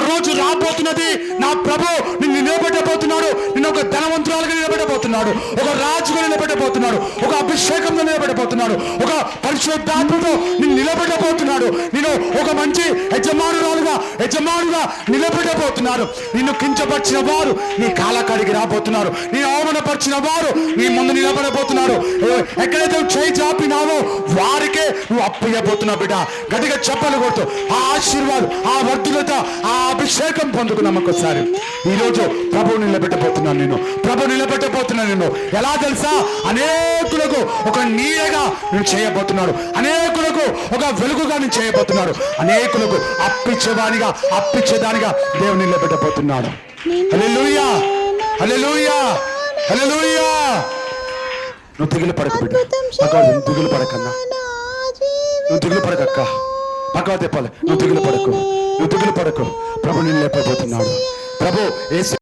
రోజు రాబోతున్నది. నా ప్రభు నిన్ను నిలబెట్టబోతున్నాడు. నిన్ను ఒక ధనవంతురాలుగా నిలబెట్టబోతున్నాడు. ఒక రాజుగా నిలబెట్టబోతున్నాడు. ఒక అభిషేకంతో నిలబెట్టబోతున్నాడు. ఒక పరిశుద్ధాత్మతో నిన్ను నిలబెట్టబోతున్నాడు. నేను ఒక మంచి యజమానురాలుగా యజమానుగా నిలబెట్టబోతున్నాడు. నిన్ను కించపరిచిన వారు నీ కాలకాడికి రాబోతున్నారు. నేను అవమానపరిచిన వారు నీ ముందు నిలబడబోతున్నారు. ఎక్కడైతే చేయి చాపినావో వారికే నువ్వు అప్పయ్యబోతున్నావు బిడ్డ. గట్టిగా చెప్పలు కొడుతూ ఆ ఆశీర్వాదం ఆ వర్ధులత ఆ అభిషేకం పొందుకున్నాం ఒకసారి ఈరోజు ప్రభు నిలబెట్టబోతున్నాను నేను. ప్రభు నిలబెట్టబోతున్నాను నేను. ఎలా తెలుసా? అనేకులకు ఒక నీడగా నేను చేయబోతున్నాడు అనేకులకు ఒక వెలుగుగా నేను చేయబోతున్నాడు అనేకులకు అప్పిచ్చేవానిగా అప్పిచ్చేదానిగా దేవుని నిలబెట్టబోతున్నాడు. హల్లెలూయా! హల్లెలూయా! హల్లెలూయా! నువ్వు దిగులు పడకు బిడ్డ. పక్కవాడు దిగులు పడకన్నా. నువ్వు దిగులు పడకక్క. పక్కవాడు చెప్పాలి నువ్వు దిగులు పడకు. నువ్వు దిగులు పడకు. ప్రభు నిన్ను లేపబోతున్నాడు. ప్రభు ఏసు